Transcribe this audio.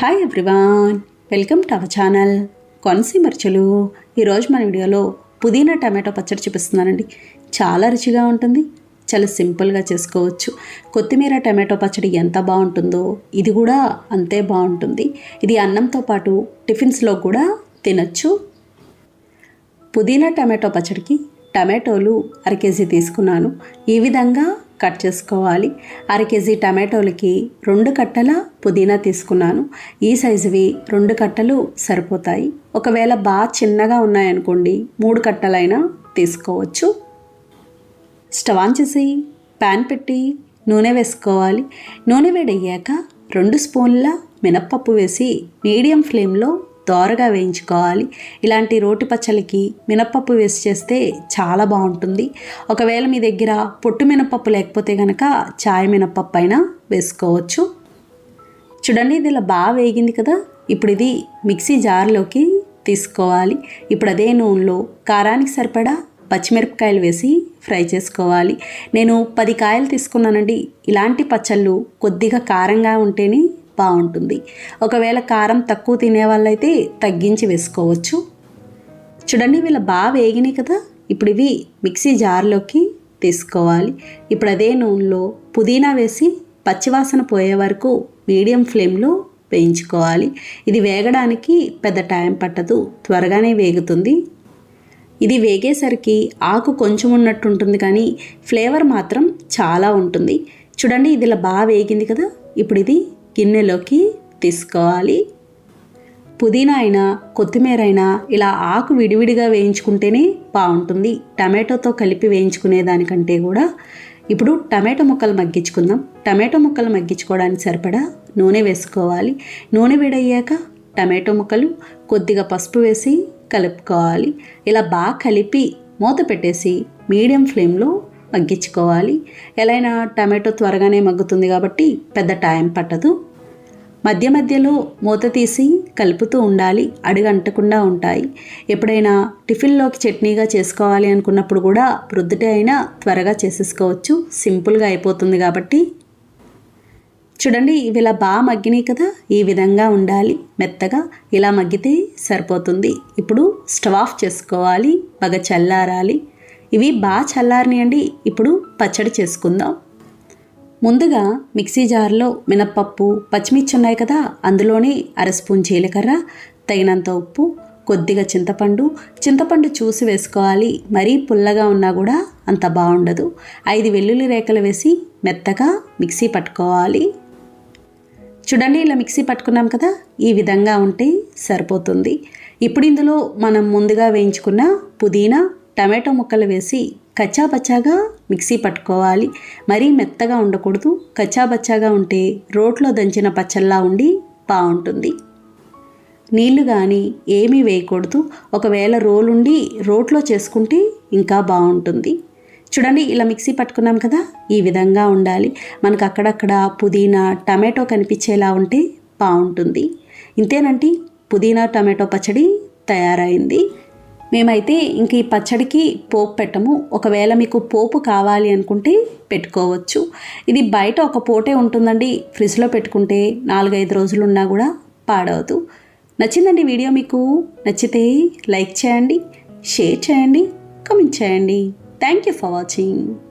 Hi everyone welcome to our channel కొనసీమర్చులు ఈరోజు మన వీడియోలో పుదీనా టమాటో పచ్చడి చూపిస్తున్నానండి. చాలా రుచిగా ఉంటుంది. చాలా సింపుల్గా చేసుకోవచ్చు. కొత్తిమీర టమాటో పచ్చడి ఎంత బాగుంటుందో ఇది కూడా అంతే బాగుంటుంది. ఇది అన్నంతో పాటు టిఫిన్స్లో కూడా తినచ్చు. పుదీనా టమాటో పచ్చడికి టమాటోలు అర కేజీ తీసుకున్నాను. ఈ విధంగా కట్ చేసుకోవాలి. అర కేజీ టమాటోలకి రెండు కట్టల పుదీనా తీసుకున్నాను. ఈ సైజువి రెండు కట్టలు సరిపోతాయి. ఒకవేళ బాగా చిన్నగా ఉన్నాయనుకోండి మూడు కట్టలైనా తీసుకోవచ్చు. స్టవ్ ఆన్ చేసి ప్యాన్ పెట్టి నూనె వేసుకోవాలి. నూనె వేడయ్యాక రెండు స్పూన్ల మినప్పప్పు వేసి మీడియం ఫ్లేమ్లో దోరగా వేయించుకోవాలి. ఇలాంటి రోటి పచ్చళ్ళకి మినప్పప్పు వేసి చేస్తే చాలా బాగుంటుంది. ఒకవేళ మీ దగ్గర పొట్టు మినప్పప్పు లేకపోతే కనుక చాయ్ మినప్పప్పు అయినా వేసుకోవచ్చు. చూడండి ఇది ఇలా బాగా వేగింది కదా. ఇప్పుడు ఇది మిక్సీ జార్లోకి తీసుకోవాలి. ఇప్పుడు అదే నూనెలో కారానికి సరిపడా పచ్చిమిరపకాయలు వేసి ఫ్రై చేసుకోవాలి. నేను పది కాయలు తీసుకున్నానండి. ఇలాంటి పచ్చళ్ళు కొద్దిగా కారంగా ఉంటేనే బాగుంటుంది ఒకవేళ కారం తక్కువ తినే వాళ్ళైతే తగ్గించి వేసుకోవచ్చు. చూడండి వీళ్ళ బాగా వేగినాయి కదా? ఇప్పుడు ఇవి మిక్సీ జార్లోకి తీసుకోవాలి. ఇప్పుడు అదే నూనెలో పుదీనా వేసి పచ్చివాసన పోయే వరకు మీడియం ఫ్లేమ్లో వేయించుకోవాలి. ఇది వేగడానికి పెద్ద టైం పట్టదు. త్వరగానే వేగుతుంది. ఇది వేగేసరికి ఆకు కొంచెం ఉన్నట్టు ఉంటుంది కానీ ఫ్లేవర్ మాత్రం చాలా ఉంటుంది. చూడండి ఇది ఇలా బాగా వేగింది కదా? ఇప్పుడు ఇది గిన్నెలోకి తీసుకోవాలి. పుదీనా అయినా కొత్తిమీర అయినా ఇలా ఆకు విడివిడిగా వేయించుకుంటేనే బాగుంటుంది. టమాటోతో కలిపి వేయించుకునే దానికంటే కూడా ఇప్పుడు టమాటో ముక్కలు మగ్గించుకుందాం. టమాటో ముక్కలు మగ్గించుకోవడానికి సరిపడా నూనె వేసుకోవాలి. నూనె వేడయ్యాక టమాటో ముక్కలు కొద్దిగా పసుపు వేసి కలుపుకోవాలి. ఇలా బాగా కలిపి మూత పెట్టేసి మీడియం ఫ్లేమ్లో మగ్గించుకోవాలి. ఎలా అయినా టమాటో త్వరగానే మగ్గుతుంది కాబట్టి పెద్ద టైం పట్టదు. మధ్య మధ్యలో మూత తీసి కలుపుతూ ఉండాలి అడుగంటకుండా ఉంటాయి. ఎప్పుడైనా టిఫిన్లోకి చట్నీగా చేసుకోవాలి అనుకున్నప్పుడు కూడా ప్రొద్దుటే అయినా త్వరగా చేసేసుకోవచ్చు. సింపుల్గా అయిపోతుంది కాబట్టి. చూడండి ఇవి ఇలా బాగా మగ్గినాయి కదా ఈ విధంగా ఉండాలి. మెత్తగా ఇలా మగ్గితే సరిపోతుంది. ఇప్పుడు స్టవ్ ఆఫ్ చేసుకోవాలి బాగా చల్లారాలి. ఇవి బాగా చల్లారినాయండి ఇప్పుడు పచ్చడి చేసుకుందాం. ముందుగా మిక్సీ జార్లో మినప్పప్పు పచ్చిమిర్చి ఉన్నాయి కదా అందులోనే అర స్పూన్ జీలకర్ర తగినంత ఉప్పు కొద్దిగా చింతపండు. చింతపండు చూసి వేసుకోవాలి. మరీ పుల్లగా ఉన్నా కూడా అంత బాగుండదు. ఐదు వెల్లుల్లి రేఖలు వేసి మెత్తగా మిక్సీ పట్టుకోవాలి. చూడండి ఇలా మిక్సీ పట్టుకున్నాం కదా ఈ విధంగా ఉంటే సరిపోతుంది. ఇప్పుడు ఇందులో మనం ముందుగా వేయించుకున్న పుదీనా టమాటో ముక్కలు వేసి కచ్చాబచ్చాగా మిక్సీ పట్టుకోవాలి. మరీ మెత్తగా ఉండకూడదు. కచ్చాబచ్చాగా ఉంటే రోట్లో దంచిన పచ్చల్లా ఉండి బాగుంటుంది. నీళ్ళు కానీ ఏమీ వేయకూడదు. ఒకవేళ రోలుండి రోట్లో చేసుకుంటే ఇంకా బాగుంటుంది. చూడండి ఇలా మిక్సీ పట్టుకున్నాం కదా ఈ విధంగా ఉండాలి. మనకు అక్కడక్కడ పుదీనా టమాటో కనిపించేలా ఉంటే బాగుంటుంది. ఇంతేనండి పుదీనా టమాటో పచ్చడి తయారైంది. మేమైతే ఇంక ఈ పచ్చడికి పోపు పెట్టము. ఒకవేళ మీకు పోపు కావాలి అనుకుంటే పెట్టుకోవచ్చు. ఇది బయట ఒక పూటే ఉంటుందండి. ఫ్రిడ్జ్లో పెట్టుకుంటే నాలుగైదు రోజులు ఉన్నా కూడా పాడవదు. నచ్చిందండి వీడియో మీకు? నచ్చితే లైక్ చేయండి షేర్ చేయండి కమెంట్ చేయండి. Thank you for watching.